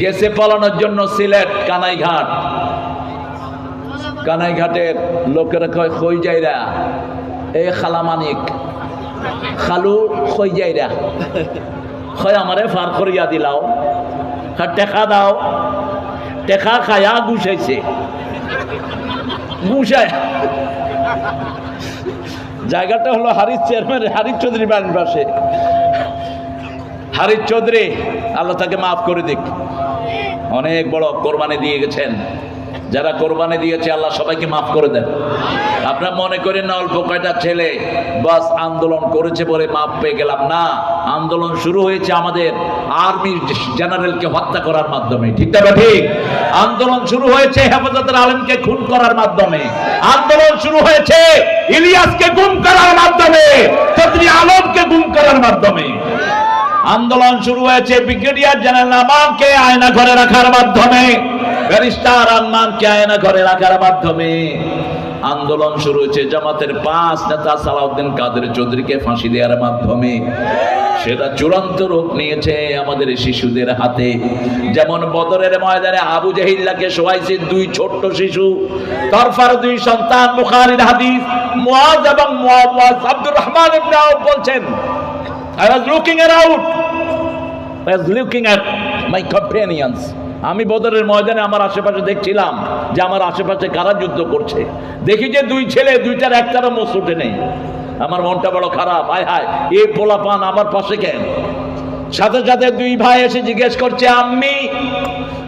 গেছে পালানোর জন্য সিলেট, কানাইঘাট। কানাইঘাটের লোকেরা কয় খই যাইরা এই খালামানিক খালু খই যাইরা হয় আমারে ফার করিয়া দিলাও হ্যাঁ টেকা দাও, টেকা খায়া গুছাইছে। গুছায়। জায়গাটা হলো হারিস চেয়ারম্যান, হারিস চৌধুরী বাড়ির পাশে। হারিস চৌধুরী, আল্লাহ তাকে মাফ করে দিক। অনেক বড় কোরবানি দিয়ে গেছেন। যারা কোরবানি দিয়েছে, আল্লাহ সবাইকে মাফ করে দেন। আপনার মনে করেন না, অল্প কয়টা ছেলে বাস আন্দোলন করেছে বলে মাফ পেয়ে গেলাম। না, আন্দোলন শুরু হয়েছে আমাদের আর্মি জেনারেলকে হত্যা করার মাধ্যমে। ঠিক না ঠিক? আন্দোলন শুরু হয়েছে হেফাজতের আলমকে খুন করার মাধ্যমে। আন্দোলন শুরু হয়েছে ইলিয়াসকে গুম করার মাধ্যমে। আলমকে গুম করার মাধ্যমে। আন্দোলন শুরু হয়েছে ব্রিগেডিয়ার জেনারেল আমাকে আয়না ঘরে রাখার মাধ্যমে। ব্যারিস্টার আলমানকে আয়না ঘরে রাখার মাধ্যমে। আন্দোলন শুরু হয়েছে জামাতের পাঁচ নেতা সালাউদ্দিন কাদের চৌধুরীকে ফাঁসি দেওয়ার মাধ্যমে। সেটা চূড়ান্ত রূপ নিয়েছে আমাদের শিশুদের হাতে। যেমন বদরের ময়দানে আবু জাহিল্লাকে শোয়াইছে দুই ছোট্ট শিশু। তরফার দুই সন্তান বুখারীর হাদিস। মুআজ এবং মুআওয়াজ আব্দুর রহমান বলছেন, I was looking around. Was looking at my companions. আমি বদরের ময়দানে আমার আশেপাশে দেখছিলাম যে আমার আশেপাশে কারা যুদ্ধ করছে। দেখি যে দুই ছেলে, দুইটার একটারও মোসুটে নেই। আমার মনটা বড় খারাপ। হায় হায়, এ পোলা পান আমার পাশে কেন? সাথে সাথে দুই ভাই এসে জিজ্ঞেস করছে, আম্মি,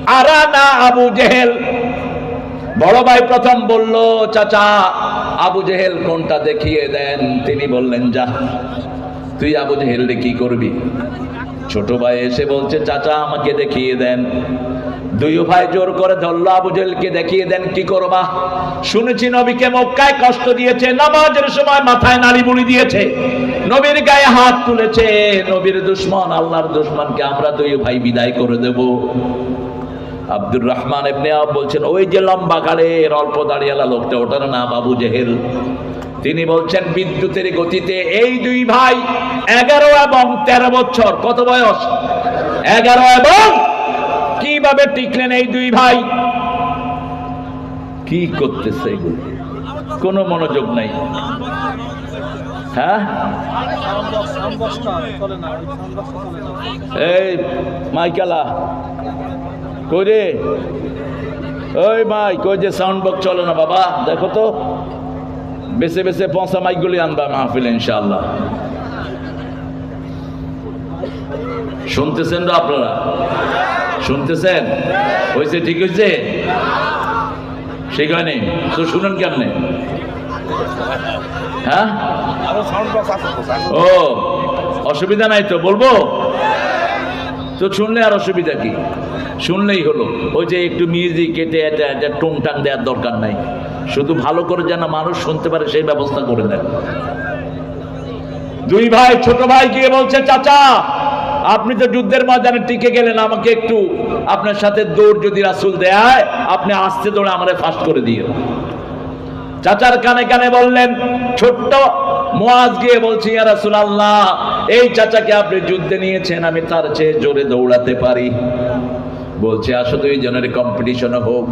আরা না আবু জেহেল? বড় ভাই প্রথম বলল, চাচা, আবু জেহেল কোনটা দেখিয়ে দেন? তিনি বললেন, যা, তুই আবু জেহেলরে কি করবি? ছোট ভাই এসে বলছে, চাচা, আমাকে দেখিয়ে দেন। দুই ভাই জোর করে ধরলো দেখিয়ে দেন, কি করবা? শুনেছি নবীকে মক্কায় কষ্ট দিয়েছে, নামাজের সময় মাথায় নাড়ি বুড়ি দিয়েছে, নবীর গায়ে হাত তুলেছে, নবীর দুশ্মন, আল্লাহর দুশ্মনকে আমরা দুই ভাই বিদায় করে দেব। আব্দুর রহমান এমনি বলছেন, ওই যে লম্বা গাড়ের অল্প দাঁড়িয়ালা লোকটা, ওটার নাম আবু জেহেল। তিনি বলছেন, বিদ্যুতের গতিতে এই দুই ভাই এগারো এবং তেরো বছর, কত বয়স? এগারো এবং কীভাবে টিকলেন এই দুই ভাই? কি করতেছে এগুলো? কোনো মনোযোগ নাই। হ্যাঁ? এই ওই মাই, কই যে সাউন্ড বক্স চলে না বাবা? দেখো তো। বেছে বেছে পঁচা মাইকগুলি আনবা মাহফিল, ইনশাআল্লাহ। শুনতেছেন তো আপনারা? শুনতেছেন? হয়েছে, ঠিক হয়েছে? সেখানে তো শুনেন কেমনে? হ্যাঁ? ও, অসুবিধা নাই তো, বলব? তো শুনলে আর অসুবিধা কি? শুনলেই হলো। ওই যে একটু মিউজিক কেটে এটা টুংটাং দেওয়ার দরকার নাই। শুধু ভালো করে যেন মানুষ শুনতে পারে, সেই ব্যবস্থা করে দেন। দুই ভাই, ছোট ভাই গিয়ে বলছে, চাচা আপনি তো যুদ্ধের ময়দানে টিকে গেলেন, আমাকে একটু আপনার সাথে দৌড় যদি রাসুল দেয়, আপনি আসতে দৌড়ে আমারে ফাস্ট করে দিও। চাচার কানে কানে বললেন, ছোট্ট মোয়াজ গিয়ে বলছি, ইয়া রাসূলুল্লাহ, এই চাচাকে আপনি যুদ্ধে নিয়েছেন, আমি তার চেয়ে জোরে দৌড়াতে পারি। বলছে, আসো দুই জনের কম্পিটিশন হোক।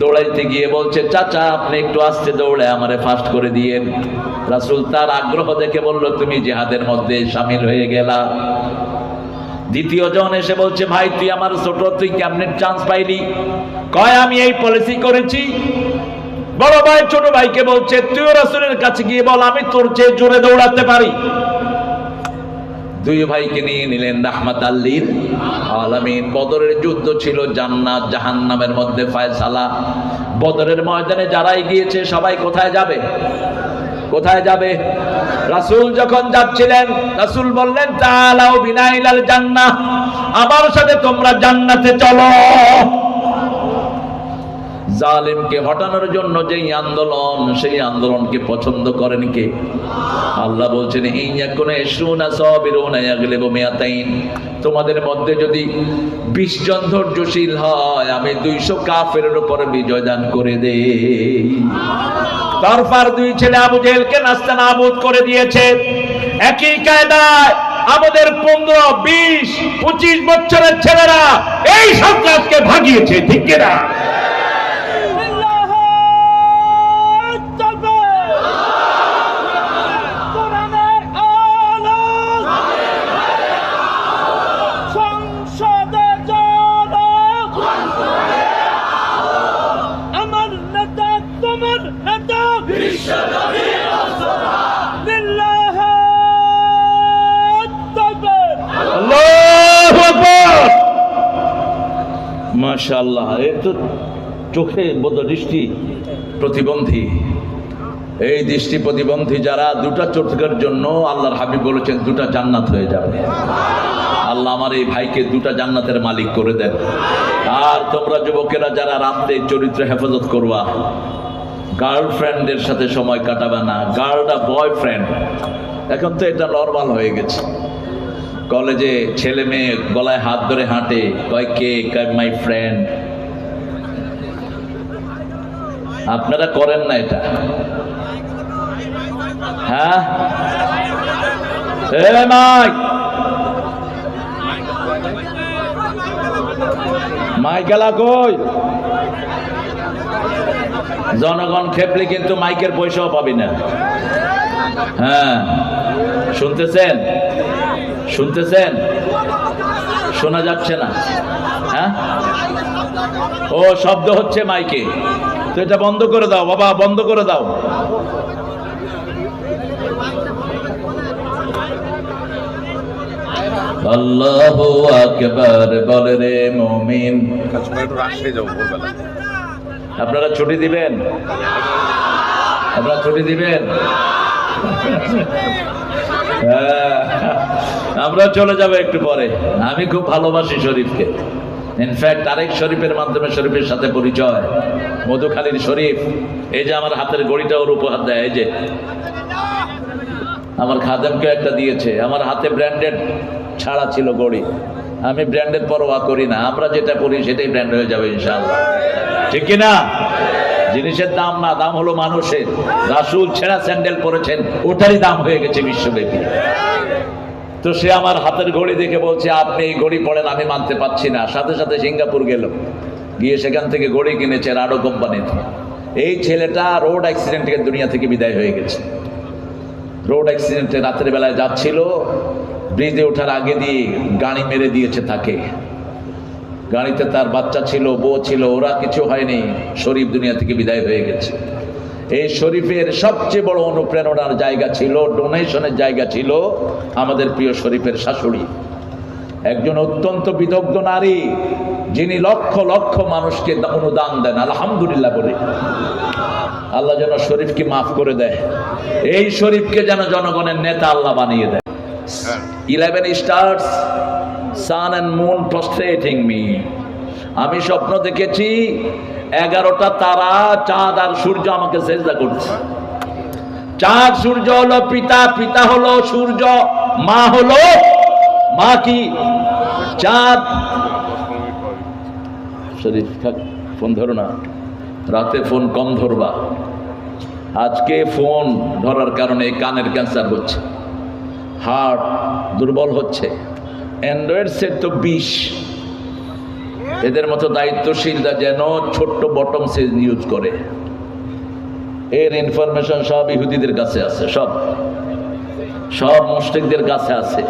দৌড়াইতে গিয়ে বলছে, চাচা, আপনি একটু আস্তে দৌড়ে আমারে ফাস্ট করে দিয়েন। রাসুল তার আগ্রহ দেখে বলল, তুমি জিহাদের মধ্যে সামিল হয়ে গেলা। দ্বিতীয় জন এসে বলছে, ভাই, তুই আমার ছোট, তুই কেমনে চান্স পাইলি? কয়, আমি এই পলিসি করেছি। বড় ভাই, ছোট ভাইকে বলছে, তুইও রাসুলের কাছে গিয়ে বল, আমি তোর চেয়ে জোরে দৌড়াতে পারি। দুই ভাইকে নিয়ে নিলেন রাহমাত আল্লির আলামিন। বদরের যুদ্ধ ছিল জান্নাত, জাহান্নামের মধ্যে ফায়সালা। বদরের ময়দানে যারাই গিয়েছে, সবাই কোথায় যাবে? কোথায় যাবে? রাসূল যখন যাচ্ছিলেন, রাসূল বললেন তাআলাও বিনাইলাল জান্নাহ, আমার সাথে তোমরা জান্নাতে চলো। জালিমকে হটানোর জন্য যেই আন্দোলন, সেই আন্দোলনকে পছন্দ করেন কে? আল্লাহ বলছেন তোমাদের মধ্যে যদি 20 জন ধৈর্যশীল হয়, আমি 200 কাফেরের উপর বিজয় দান করে দেই। তারপর দুই ছেলে আবু জেহেলকে নাস্তানাবুদ করে দিয়েছে। একই কায়দায় আমাদের পনেরো, বিশ, পঁচিশ বছরের ছেলেরা এই সন্ত্রাসকে ভাগিয়েছে, ঠিক কিনা? মাশাআল্লাহ, এর তো চোখে বোধ দৃষ্টি প্রতিবন্ধী। এই দৃষ্টি প্রতিবন্ধী যারা দুটা চোখের জন্য আল্লাহর হাবিব বলেছেন দুটা জান্নাত হয়ে যাবে। আল্লাহ আমার এই ভাইকে দুটা জান্নাতের মালিক করে দেন। আর তোমরা যুবকেরা যারা রাত্রে চরিত্র হেফাজত করবা, গার্লফ্রেন্ডের সাথে সময় কাটাবে না, গার্লটা বয়ফ্রেন্ড। এখন তো এটা নর্মাল হয়ে গেছে। কলেজে ছেলে মেয়ে গলায় হাত ধরে হাঁটে, কয়, কে? মাই ফ্রেন্ড আপনারা করেন না এটা। হ্যাঁ? মাইক! মাইকেলা কই? জনগণ খেপলে কিন্তু মাইকের পয়সাও পাবি না। হ্যাঁ শুনতেছেন? শুনতেছেন? শোনা যাচ্ছে না। হ্যাঁ? ও শব্দ হচ্ছে মাইকে। তো এটা বন্ধ করে দাও বাবা বন্ধ করে দাও। আল্লাহু আকবার বলে রে মুমিন। আপনারা ছুটি দিবেন? আপনারা ছুটি দিবেন? হ্যাঁ, আমরা চলে যাব একটু পরে। আমি খুব ভালোবাসি শরীফকে। ইনফ্যাক্ট আরেক শরীফের মাধ্যমে শরীফের সাথে পরিচয়। মধুখালীর শরীফ, এই যে আমার হাতের গড়িটা ওর উপহার দেয়, এই যে। আমার খাদেমকে একটা দিয়েছে, আমার হাতে ব্র্যান্ডেড ছাড়া ছিল গড়ি। আমি ব্র্যান্ডের পরোয়া করি না, আমরা যেটা পরি সেটাই ব্র্যান্ড হয়ে যাবে ইনশাআল্লাহ। ঠিক কি না জিনিসের দাম না, দাম হলো মানুষের। রাসুল ছেঁড়া স্যান্ডেল পরেছেন, ওটারই দাম হয়ে গেছে বিশ্বব্যাপী। তো সে আমার হাতের ঘড়ি দেখে বলছে, আপনি এই ঘড়ি পড়েন, আমি মানতে পারছি না। সাথে সাথে সিঙ্গাপুর গেল। গিয়ে সেখান থেকে ঘড়ি কিনেছে রাডো কোম্পানিতে এই ছেলেটা রোড অ্যাক্সিডেন্ট থেকে দুনিয়া থেকে বিদায় হয়ে গেছে। রোড অ্যাক্সিডেন্টে রাতের বেলায় যাচ্ছিল। ব্রিজে ওঠার আগে দিয়ে গাড়ি মেরে দিয়েছে তাকে। গাড়িতে তার বাচ্চা ছিল, বউ ছিল, ওরা কিছু হয়নি, শরীফ দুনিয়া থেকে বিদায় হয়ে গেছে। এই শরীফের সবচেয়ে বড় অনুপ্রেরণার জায়গা ছিল, ডোনেশনের জায়গা ছিল আমাদের প্রিয় শরীফের শাশুড়ি। একজন অত্যন্ত বিদগ্ধ নারী, যিনি লক্ষ লক্ষ মানুষকে অনুদান দেন, আলহামদুলিল্লাহ বলি। আল্লাহ যেন শরীফকে মাফ করে দেয়। এই শরীফকে যেন জনগণের নেতা আল্লাহ বানিয়ে দেয়। Eleven stars sun and moon prostrating me আমি স্বপ্ন দেখেছি এগারোটা তারা, চাঁদ আর সূর্য আমাকে চেষ্টা করছে। চাঁদ, সূর্য হলো পিতা পিতা হলো সূর্য, মা হলো, মা কি? চাঁদ। ফোন ধরো না। রাতে ফোন কম ধরবা। আজকে ফোন ধরার কারণে কানের ক্যান্সার হচ্ছে। হার্ট দুর্বল হচ্ছে। অ্যান্ড্রয়েড সেট তো বিষ এদের মতো দায়িত্বশীলরা যেন ছোট্ট বটম সেজ ইউজ করে। এর ইনফরমেশন সব ইহুদিদের কাছে আছে, সব। সব মুসলিকদের কাছে আছে।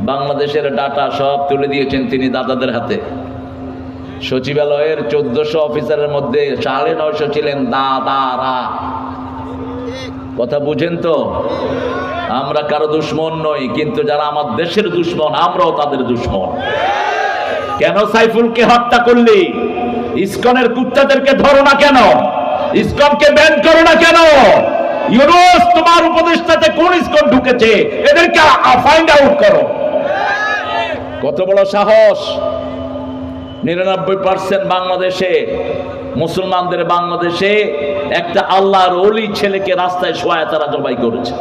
বাংলাদেশের ডাটা সব তুলে দিয়েছেন তিনি দাদাদের হাতে। সচিবালয়ের চোদ্দশো অফিসারের মধ্যে সাড়ে নয়শো ছিলেন দাদারা। কথা বুঝেন তো? আমরা কারও দুশ্মন নই, কিন্তু যারা আমার দেশের দুশ্মন, আমরাও তাদের দুশ্মন। কেন সাইফুলকে হত্যা করলি? ইসকনের কুত্তাদেরকে ধরো না কেন? ইসকনকে ব্যান করো না কেন? ইউনুস, তোমার উপদেষ্টাতে কোন ইসকন ঢুকেছে? এদেরকে ফাইন্ড আউট করো। কত বড় সাহস। নিরানব্বই পার্সেন্ট বাংলাদেশে, মুসলমানদের বাংলাদেশে একটা আল্লাহর অলি ছেলেকে রাস্তায় শোয়ায় তারা জবাই করেছে।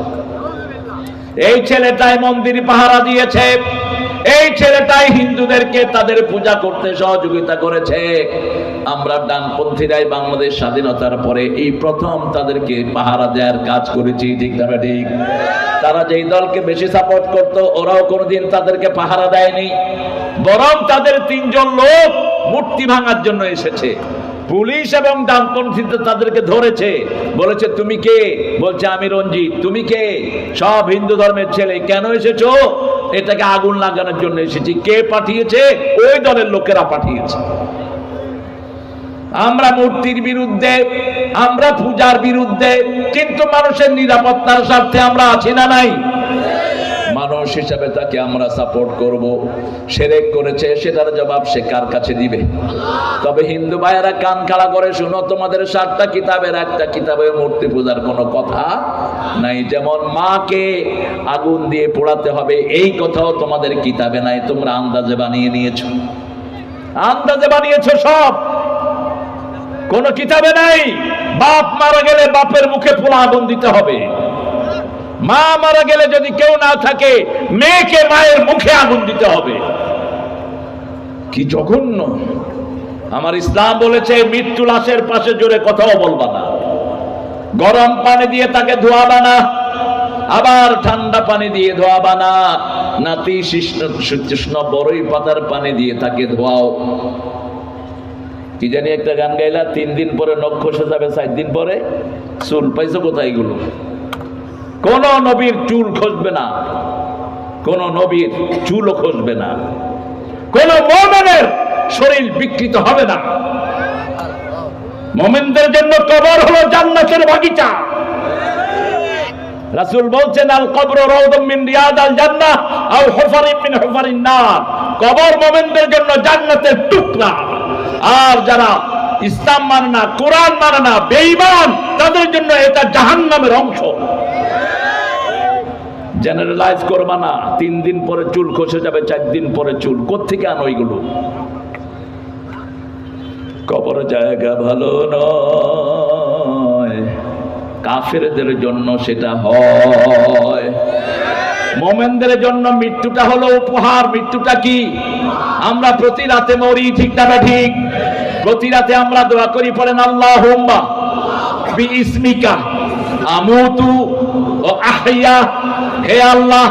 এই ছেলেটাই মন্দির পাহারা দিয়েছে। এই ছেলেটাই হিন্দুদেরকে তাদের পূজা করতে সহযোগিতা করেছে। আমরা ডানপন্থীরাই বাংলাদেশ স্বাধীনতার পরে এই প্রথম তাদেরকে পাহারা দেওয়ার কাজ করেছি, ঠিক না ঠিক। তারা যেই দলকে বেশি সাপোর্ট করতো, ওরাও কোনোদিন তাদেরকে পাহারা দেয়নি। বরং তাদের তিনজন লোক মূর্তি ভাঙার জন্য এসেছে। পুলিশ এবং ডানপন্থীতে তাদেরকে ধরেছে। বলেছে, তুমি কে? বলছে, আমি রঞ্জিত। তুমি কে? সব হিন্দু ধর্মের ছেলে, কেন এসেছ? এটাকে আগুন লাগানোর জন্য এসেছি। কে পাঠিয়েছে? ওই দলের লোকেরা পাঠিয়েছে। আমরা মূর্তির বিরুদ্ধে, আমরা পূজার বিরুদ্ধে, কিন্তু মানুষের নিরাপত্তার স্বার্থে আমরা আছি না নাই। মানুষ হিসাবে তাকে আমরা সাপোর্ট করব। সেরেক করেছে সেটার জবাব সে কার কাছে দিবে? তবে হিন্দু ভাইয়েরা কান খাড়া করে শুনো, তোমাদের সাতটা কিতাবের একটা কিতাবে মূর্তি পূজার কোনো কথা নাই। যেমন মাকে আগুন দিয়ে পোড়াতে হবে, এই কথাও তোমাদের কিতাবে নাই। তোমরা আন্দাজে বানিয়ে নিয়েছো। আন্দাজে বানিয়েছো সব। কোন কিতাবে নাই। বাপ মারা গেলে বাপের মুখে পোড়া আগুন দিতে হবে। মা মারা গেলে যদি কেউ না থাকে, মেয়েকে মায়ের মুখে আগুন দিতে হবে। কি জঘন্য। আমার ইসলাম বলেছে, মৃত্যু লাশের পাশে জোরে কথাও বলবা না। গরম পানি দিয়ে তাকে ধোয়াবা না, আবার ঠান্ডা পানি দিয়ে ধোয়াবা না। নাতি শিষ্ণ বড়ই পাতার পানি দিয়ে তাকে ধোয়াও। কি জানি একটা গান গাইলা, তিন দিন পরে নক্ষ খসে যাবে, চার দিন পরে চুল পাইছো কোথায় এগুলো? কোন নবীর চুল খসবে না। কোন নবীর চুলও খসবে না। কোন মোমেনের শরীর বিকৃত হবে না। মোমেনদের জন্য কবর হলো জান্নাতের বাগিচা। রাসূল বলছেন, আল কবর রাউদাম মিন রিয়াদ আল জান্নাহ আও হুফারিন মিন হুফারিন কবর মোমেনদের জন্য জান্নাতের টুকরা। আর যারা ইসলাম মানে না, কোরআন মানে না, বেঈমান, তাদের জন্য এটা জাহান্নামের অংশ। জেনারেলাইজ করবা না। তিন দিন পরে চুল খসে যাবে, চার দিন পরে চুল। কোত্থেকে আনো এগুলো? কবর জায়গা ভালো নয়। কাফেরদের জন্য সেটা হয়। মোমেনদের জন্য মৃত্যুটা হলো উপহার। মৃত্যুটা কি? আমরা প্রতি রাতে মরি, ঠিক না ঠিক? প্রতি রাতে আমরা দোয়া করি, পড়েন আল্লাহ হোম্বা বি ইসমিকা আমুতু ও আহিয়া হে আল্লাহ,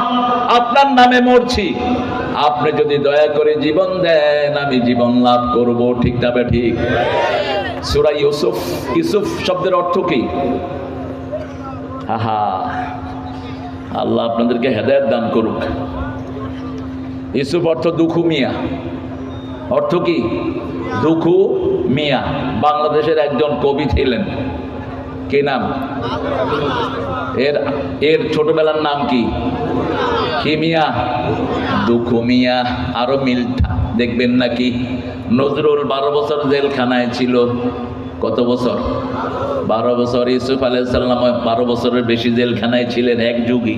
আপনার নামে মরছি। আপনি যদি দয়া করে জীবন দেন, আমি জীবন লাভ করব। ঠিক না ঠিক সূরা ইউসুফ ইউসুফ শব্দের অর্থ কি? আহা, আল্লাহ আপনাদেরকে হেদায়ত দান করুক। ইউসুফ অর্থ দুখু মিয়া। অর্থ কি? দুখু মিয়া। বাংলাদেশের একজন কবি ছিলেন। কি নাম? এর এর ছোটবেলার নাম কি? কি মিয়া দুখু মিয়া, আরও মিলটা দেখবেন নাকি? নজরুল বারো বছর জেলখানায় ছিল। কত বছর? বারো বছর, ইউসুফ আলাইসাল্লাম বারো বছরের বেশি জেলখানায় ছিলেন এক যুগী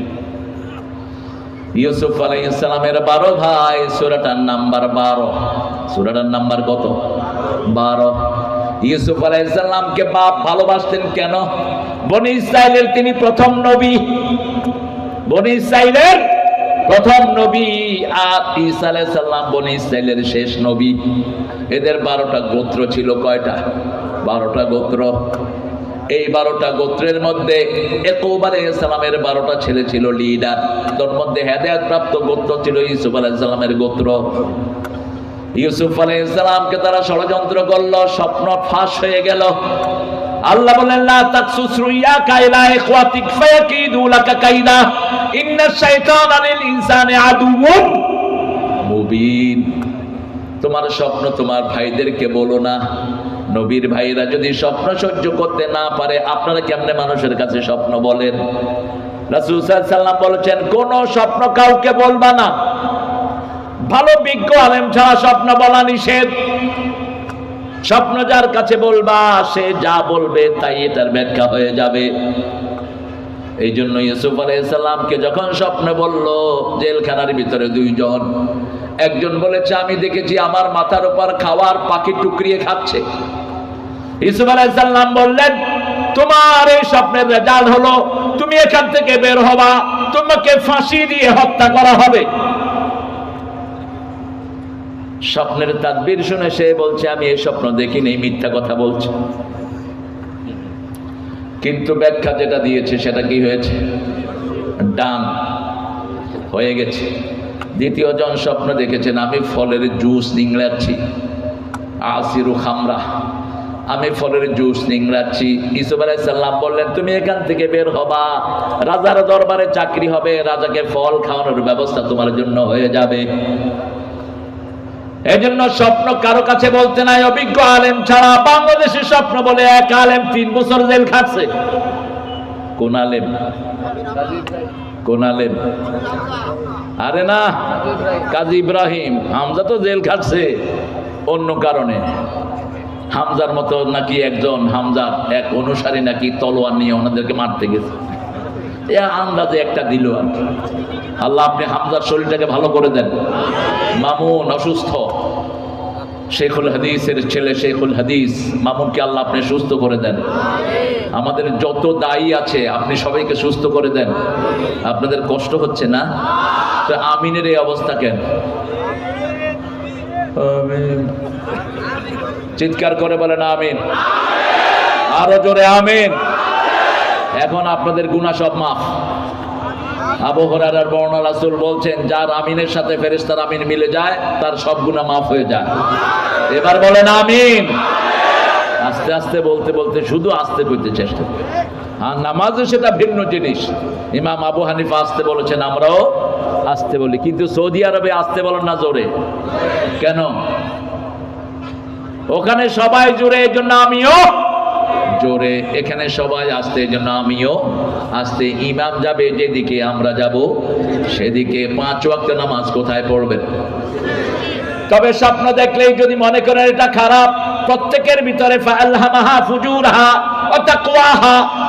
ইউসুফ আলাইসালামের বারো ভাই, সুরাটার নাম্বার বারো। সুরাটার নাম্বার কত? বারো। ইউসুফ আলাইসাল্লামকে বাপ ভালোবাসতেন কেন? বনি ইসরায়েলের তিনি প্রথম নবী। বনি ইসরায়েলের প্রথম নবী আর ঈসা আলাইসাল্লাম বনি ইসরায়েলের শেষ নবী। এদের বারোটা গোত্র ছিল কয়টা? বারোটা গোত্র। এই বারোটা গোত্রের মধ্যে একুব আলাইসালামের বারোটা ছেলে ছিল লিডার। তোর মধ্যে হেদায়ত প্রাপ্ত গোত্র ছিল ইউসুফ আলাইসালামের গোত্র। ইউসুফ আলাইসালামকে তারা ষড়যন্ত্র করল, স্বপ্ন ফাঁস হয়ে গেল। আল্লাহ বলেন লা তাকসুস রুইয়াকা ইলা ইখওয়াতিক ফায়াকিদু লাকা কাইদা। ইন্নাশ শাইতানা লিল ইনসানি আদুউন মুবিন। তোমার স্বপ্ন তোমার ভাইদেরকে বলো না। নবীর ভাইরা যদি স্বপ্ন সহ্য করতে না পারে, আপনারা কেমনে মানুষের কাছে স্বপ্ন বলেন? রাসূল সাল্লাম বলেছেন, কোন স্বপ্ন কাউকে বলবা না। ভালো বিজ্ঞ আলেম ছাড়া স্বপ্ন বলা নিষেধ। স্বপ্ন যার কাছে বলবা, সে যা বলবে তাই এটার ব্যাখ্যা হয়ে যাবে। এই জন্য ইউসুফ আলাইসাল্লামকে যখন স্বপ্নে বলল, জেলখানার ভিতরে দুইজন, একজন বলেছে, আমি দেখেছি আমার মাথার উপর খাওয়ার পাখি টুকরিয়ে খাচ্ছে। ইউসুফ আলাইসাল্লাম বললেন, তোমার এই স্বপ্নের রেজাল্ট হলো, তুমি এখান থেকে বের হবা, তোমাকে ফাঁসি দিয়ে হত্যা করা হবে। স্বপ্নের তাদবির শুনে সে বলছে, আমি এই স্বপ্ন দেখিনি, মিথ্যা কথা বলছে। কিন্তু ব্যাখ্যা যেটা দিয়েছে, সেটা কি হয়েছে? ডান হয়ে গেছে। দ্বিতীয় জন স্বপ্ন দেখেছেন, আমি ফলের জুস নিংড়াচ্ছি। আসিরু খামরা। আমি ফলের জুস নিংড়াচ্ছি। ইসুফ আলাইসাল্লাম বললেন, তুমি এখান থেকে বের হবা। রাজার দরবারে চাকরি হবে। রাজাকে ফল খাওয়ানোর ব্যবস্থা তোমার জন্য হয়ে যাবে। এই জন্য স্বপ্ন কারও কাছে বলতে নাই, অভিজ্ঞ আলেম ছাড়া বাংলাদেশের স্বপ্ন বলে এক আলেম তিন বছর জেল খাটছে। কোন আলেম? কোন আলেম? আরে না, কাজী ইব্রাহিম, হামজা তো জেল খাটছে। অন্য কারণে। হামজার মতো নাকি একজন, হামজার এক অনুসারী নাকি তলোয়ার নিয়ে ওনাদেরকে মারতে গেছে। এ আন্দাজে একটা দিল। আর। আল্লাহ, আপনি হামজার শরীরটাকে ভালো করে দেন। মামুন অসুস্থ। শেখুল হাদিসের ছেলে শেখুল হাদিস, মামুনকে আল্লাহ আপনি সুস্থ করে দেন। আমাদের যত দায়ী আছে, আপনি সবাইকে সুস্থ করে দেন। আপনাদের কষ্ট হচ্ছে না? তো আমিনের এই অবস্থা কেন? চিৎকার করে বলেন, আমিন। আরও জোরে, আমিন। এখন আপনাদের গুণা সব মাফ। আবু হরার বর্ণা রাসূল বলছেন, যার আমিনের সাথে ফেরেশতার আমিন মিলে যায়, তার সব গুণা মাফ হয়ে যায়। এবার বলেন আমিন। আস্তে আস্তে বলতে বলতে, শুধু আস্তে করতে চেষ্টা করি। আর নামাজে সেটা ভিন্ন জিনিস। ইমাম আবু হানিফা আসতে বলেছেন, আমরাও আসতে বলি। কিন্তু সৌদি আরবে আসতে বলেন না জোরে। কেন? ওখানে সবাই জোরে এই জন্য আমিও জোরে, এখানে সবাই আসতে জন্য আমিও আসতে, ইমাম যাবে যেদিকে আমরা যাব সেদিকে পাঁচ ওয়াক্ত নামাজ কোথায় পড়বেন? তবে স্বপ্ন দেখলেই যদি মনে করেন এটা খারাপ, প্রত্যেকের ভিতরে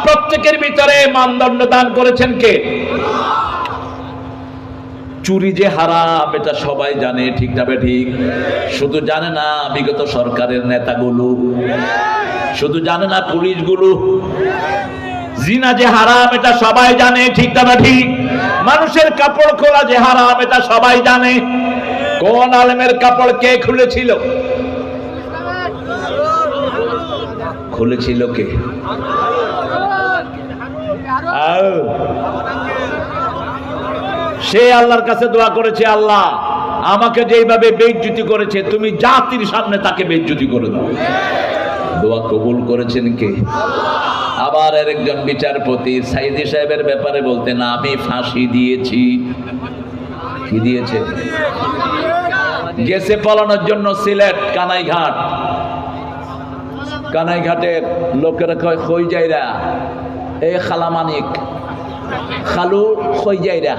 প্রত্যেকের ভিতরে মানদণ্ড দান করেছেন কে? চুরি যে হারাম এটা সবাই জানে, ঠিক না ঠিক শুধু জানে না বিগত সরকারের নেতাগুলো। শুধু জানে না পুলিশগুলো। জিনা যে হারাম এটা সবাই জানে, ঠিক না ঠিক মানুষের কাপড় খোলা যে হারাম এটা সবাই জানে। কোন আলেমের কাপড় কে খুলেছিল? খুলেছিল কে? আও। সে আল্লাহর কাছে দোয়া করেছে, আল্লাহ, আমাকে যেইভাবে বেজ্জুতি করেছে, তুমি জাতির সামনে তাকে বেজ্জুতি করে দাও। দোয়া কবুল করেছেন কে? আবার আর একজন বিচারপতি সাইদি সাহেবের ব্যাপারে বলতেন, আমি ফাঁসি দিয়েছি। কি দিয়েছে? গেছে পালানোর জন্য সিলেট, কানাইঘাট। কানাইঘাটের লোকেরা কয়, খই যাইরা এই খালামানিক। খালু খই যাইরা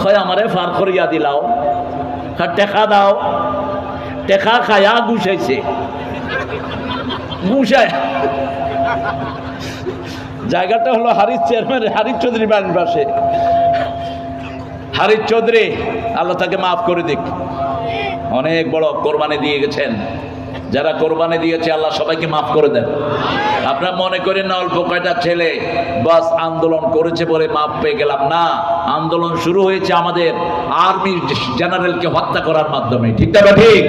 খয় আমারে ফার করিয়া দিলাও। টেকা দাও। টেকা খায়া গুছাইছে। জায়গাটা হলো হারিস চেয়ারম্যান হারিস চৌধুরী বাড়ির পাশে। হারিস চৌধুরী, আল্লাহ তাকে মাফ করে দিক। অনেক বড় কোরবানি দিয়ে গেছেন। যারা কোরবানি দিয়েছে, আল্লাহ সবাইকে মাফ করে দেন। আপনারা মনে করেন না, অল্প কয়টা ছেলে বাস আন্দোলন করেছে বলে মাফ পেয়ে গেলাম? না, আন্দোলন শুরু হয়েছে আমাদের আর্মি জেনারেলকে হত্যা করার মাধ্যমে। ঠিক না ঠিক?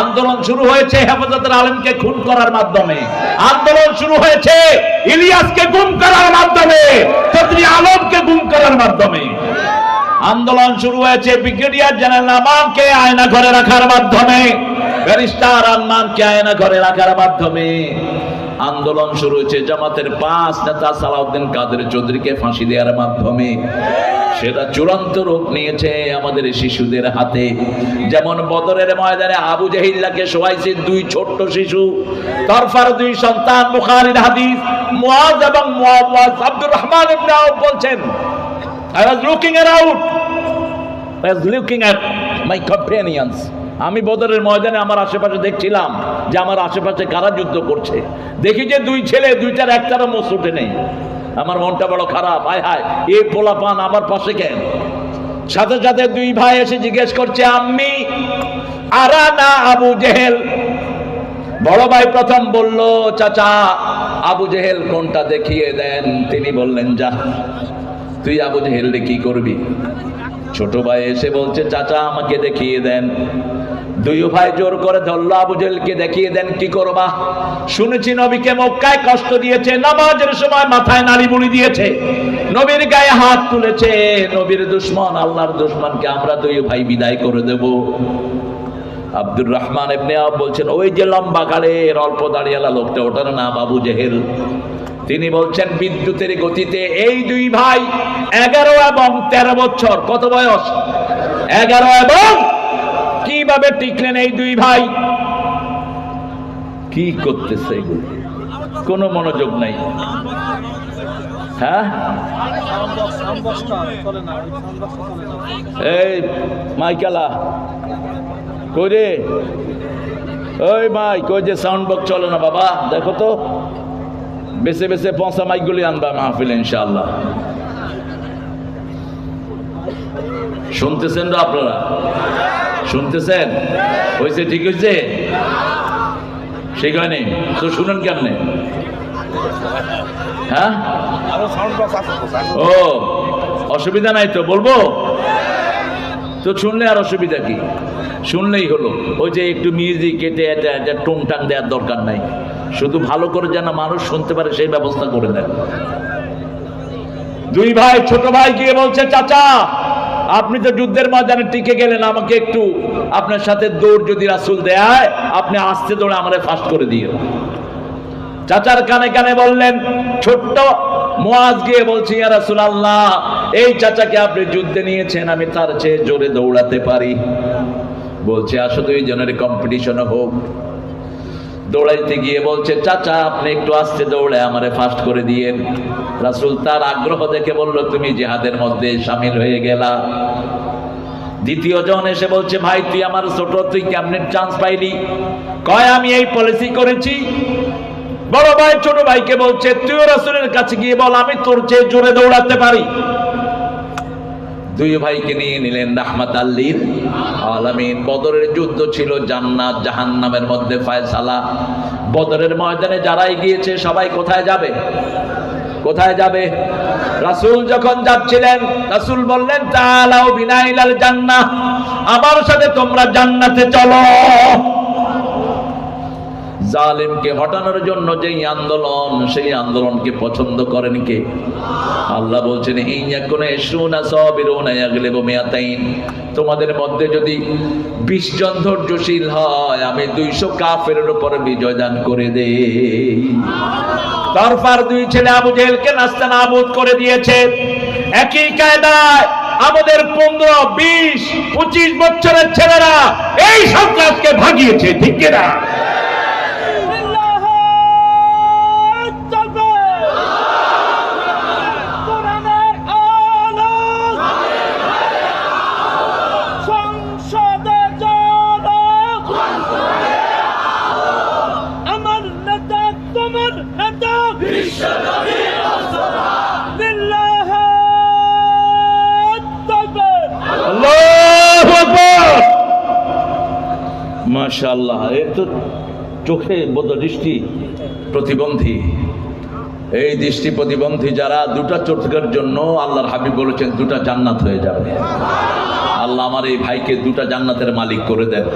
আন্দোলন শুরু হয়েছে হেফাজতের আলমকে খুন করার মাধ্যমে। আন্দোলন শুরু হয়েছে ইলিয়াসকে গুম করার মাধ্যমে চৌধুরী আলমকে গুম করার মাধ্যমে। আন্দোলন শুরু হয়েছে ব্রিগেডিয়ার জেনারেল আমানকে আয়না ঘরে রাখার মাধ্যমে। ব্যারিস্টার আন্নানকে আয়না ঘরে রাখার মাধ্যমে। আন্দোলন শুরু হয়েছে জামাতের পাঁচ নেতা সালাউদ্দিন কাদের চৌধুরীকে ফাঁসি দেওয়ার মাধ্যমে। সেটা চূড়ান্ত রূপ নিয়েছে আমাদের শিশুদের হাতে। যেমন বদরের ময়দানে আবু জাহিল্লাকে শোয়াইছে দুই ছোট্ট শিশু। তরফার দুই সন্তান বুখারীর হাদিস। মুয়াজ এবং মুয়াজ আব্দুর রহমান ইবনে আউফ বলছেন I was looking around. Was looking at my. আমি বদরের ময়দানে আমার আশেপাশে দেখছিলাম যে আমার আশেপাশে কারা যুদ্ধ করছে। দেখি যে দুই ছেলে, দুইটার একটারও মোষ উঠে নেই। আমার মনটা বড় খারাপ। আয় হায়, এ পোলা পান আমার পাশে কেন? সাথে সাথে দুই ভাই এসে জিজ্ঞেস করছে, আম্মি আরা না আবু জেহেল? বড় ভাই প্রথম বলল, চাচা, আবু জেহেল কোনটা দেখিয়ে দেন? তিনি বললেন, যা, তুই আবু জেহেলকে কি করবি? ছোট ভাই এসে বলছে, চাচা, আমাকে দেখিয়ে দেন। দুই ভাই জোর করে ধরলো দেখিয়ে দেন, কি করবা? শুনেছি নবীকে মক্কায় কষ্ট দিয়েছে, নামাজের সময় মাথায় নাড়ি বুড়ি দিয়েছে, নবীর গায়ে হাত তুলেছে, নবীর দুশ্মন, আল্লাহর দুশ্মনকে আমরা দুই ভাই বিদায় করে দেব। আব্দুর রহমান এমনি বলছেন, ওই যে লম্বা গাড়ের অল্প দাঁড়িয়ালা লোকটা, ওটার নাম আবু জেহেল। তিনি বলছেন, বিদ্যুতের গতিতে এই দুই ভাই এগারো এবং তেরো বছর, কত বয়স? এগারো এবং কীভাবে টিকলেন এই দুই ভাই? কি করতেছে কোনো মনোযোগ নাই। হ্যাঁ? এই মাইকালা, কই রে? ওই মাই, কই যে সাউন্ড বক্স চলে না বাবা? দেখো তো। বেছে বেছে পঁচা মাইকগুলি আনবা মাহফিল ইনশাআল্লাহ। শুনতেছেন তো আপনারা? শুনতেছেন? হয়েছে ঠিক হয়েছে সেখানে তো শুনেন কেমনে? হ্যাঁ। ও অসুবিধা নাই তো বলব? তো শুনলে আর অসুবিধা কি? শুনলেই হলো। ওই যে একটু মিউজিক কেটে এটা এটা টুংটাং দেওয়ার দরকার নাই। শুধু ভালো করে যেন মানুষ শুনতে পারে, সেই ব্যবস্থা করে দেন। দুই ভাই, ছোট ভাই গিয়ে বলছে, চাচা, আপনি তো যুদ্ধের ময়দানে টিকে গেলেন, আমাকে একটু আপনার সাথে দৌড় যদি রাসুল দেয়, আপনি আস্তে দৌড়ে আমারে ফাস্ট করে দিও চাচার কানে কানে বললেন, ছোট্ট, মোয়াজ গিয়ে বলছি, ইয়া রাসূলুল্লাহ এই চাচাকে আপনি যুদ্ধে নিয়েছেন, আমি তার চেয়ে জোরে দৌড়াতে পারি। বলছে, আসো দুই জনের কম্পিটিশন হোক। দৌড়াইতে গিয়ে বলছে, চাচা, আপনি একটু আস্তে দৌড়ে আমারে ফাস্ট করে দিয়েন। রাসূল তার আগ্রহ দেখে বলল, তুমি জিহাদের মধ্যে সামিল হয়ে গেলা। দ্বিতীয় জন এসে বলছে, ভাই, তুই আমার ছোট, তুই কেমনে চান্স পাইলি? কয়, আমি এই পলিসি করেছি। বড় ভাই, ছোট ভাইকে বলছে, তুইও রাসুলের কাছে গিয়ে বল, আমি তোর চেয়ে জোরে দৌড়াতে পারি। দুই ভাইকে নিয়ে নিলেন রাহমাত আল্লির আলামিন। বদরের যুদ্ধ ছিল জান্নাত, জাহান্নামের মধ্যে ফায়সালা। বদরের ময়দানে যারাই গিয়েছে, সবাই কোথায় যাবে? কোথায় যাবে? রাসূল যখন যাচ্ছিলেন, রাসূল বললেন তাআলাও বিনাইলাল জান্নাহ, আমার সাথে তোমরা জান্নাতে চলো। জালেমকে হটানোর জন্য যেই আন্দোলন, সেই আন্দোলনকে পছন্দ করেন কে? আল্লাহ বলছেন তোমাদের মধ্যে যদি 20 জন ধৈর্যশীল হয়, আমি 200 কাফেরের উপর বিজয় দান করে দেই। তারপর দুই ছেলে আবু জেহেলকে নাস্তা নাবুদ করে দিয়েছে। একই কায়দায় আমাদের পনেরো, বিশ, পঁচিশ বছরের ছেলেরা এই সন্ত্রাসকে ভাগিয়েছে, ঠিক কিনা? মাশাআল্লাহ, এ তো চোখে বোধ দৃষ্টি প্রতিবন্ধী। এই দৃষ্টি প্রতিবন্ধী যারা দুটা চোখের জন্য আল্লাহর হাবিব বলেছেন দুটা জান্নাত হয়ে যাবে। আল্লাহ আমার এই ভাইকে দুটা জান্নাতের মালিক করে দেন।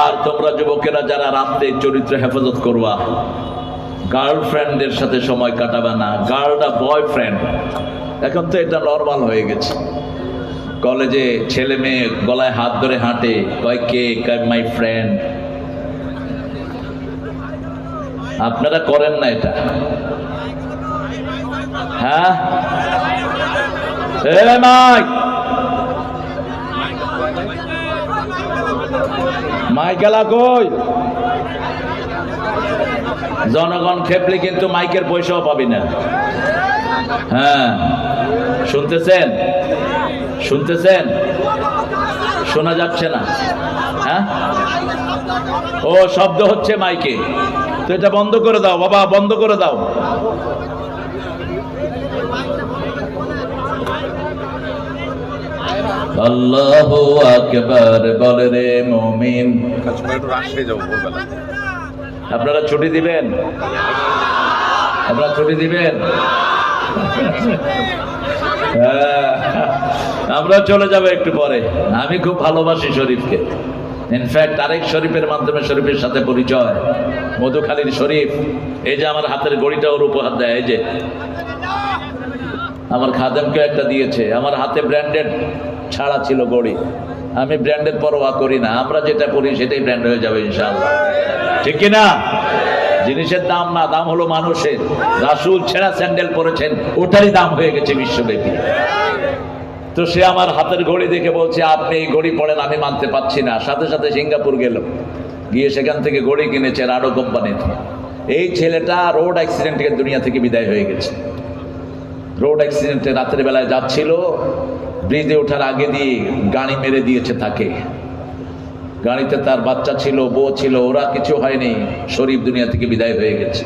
আর তোমরা যুবকেরা যারা রাত্রে চরিত্র হেফাজত করবা, গার্লফ্রেন্ডের সাথে সময় কাটাবে না, গার্লটা বয়ফ্রেন্ড। এখন তো এটা নর্মাল হয়ে গেছে। কলেজে ছেলে মেয়ে গলায় হাত ধরে হাঁটে, কয়, কে মাই ফ্রেন্ড আপনারা করেন না এটা। হ্যাঁ? মাইকেলা কই? জনগণ খেপলে কিন্তু মাইকের পয়সাও পাবি না। হ্যাঁ শুনতেছেন? শুনতেছেন? শোনা যাচ্ছে না। হ্যাঁ? ও শব্দ হচ্ছে মাইকে। তো এটা বন্ধ করে দাও বাবা বন্ধ করে দাও। আল্লাহ আকবার বলে রে মমিন। আপনারা ছুটি দিবেন? আপনারা ছুটি দিবেন? হ্যাঁ, আমরা চলে যাব একটু পরে। আমি খুব ভালোবাসি শরীফকে। ইনফ্যাক্ট আরেক শরীফের মাধ্যমে শরীফের সাথে পরিচয়। মধুখালীর শরীফ, এই যে আমার হাতের গড়িটা ওর উপহার দেয়, এই যে। আমার খাদেমকে একটা দিয়েছে। আমার হাতে ব্র্যান্ডেড ছাড়া ছিল গড়ি। আমি ব্র্যান্ডের পরোয়া করি না। আমরা যেটা পরি সেটাই ব্র্যান্ড হয়ে যাবে, ইনশাআল্লাহ। ঠিক কি না জিনিসের দাম না, দাম হলো মানুষের। রাসুল ছেঁড়া স্যান্ডেল পরেছেন, ওটারই দাম হয়ে গেছে বিশ্বব্যাপী। তো সে আমার হাতের ঘড়ি দেখে বলছে, আপনি এই ঘড়ি পড়েন, আমি মানতে পারছি না। সাথে সাথে সিঙ্গাপুর গেল। গিয়ে সেখান থেকে ঘড়ি কিনেছে রাডো কোম্পানিতে এই ছেলেটা রোড অ্যাক্সিডেন্ট থেকে দুনিয়া থেকে বিদায় হয়ে গেছে। রোড অ্যাক্সিডেন্টে রাতের বেলায় যাচ্ছিল ব্রিজে ওঠার আগে দিয়ে গাড়ি মেরে দিয়েছে তাকে। গাড়িতে তার বাচ্চা ছিল, বউ ছিল, ওরা কিছু হয়নি, শরীফ দুনিয়া থেকে বিদায় হয়ে গেছে।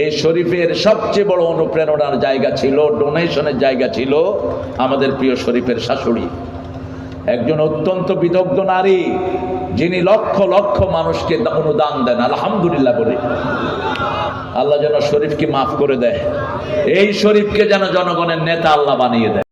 এই শরীফের সবচেয়ে বড় অনুপ্রেরণার জায়গা ছিল, ডোনেশনের জায়গা ছিল আমাদের প্রিয় শরীফের শাশুড়ি। একজন অত্যন্ত বিদগ্ধ নারী, যিনি লক্ষ লক্ষ মানুষকে অনুদান দেন, আলহামদুলিল্লাহ বলে। আল্লাহ যেন শরীফকে মাফ করে দেয়। এই শরীফকে যেন জনগণের নেতা আল্লাহ বানিয়ে দেয়।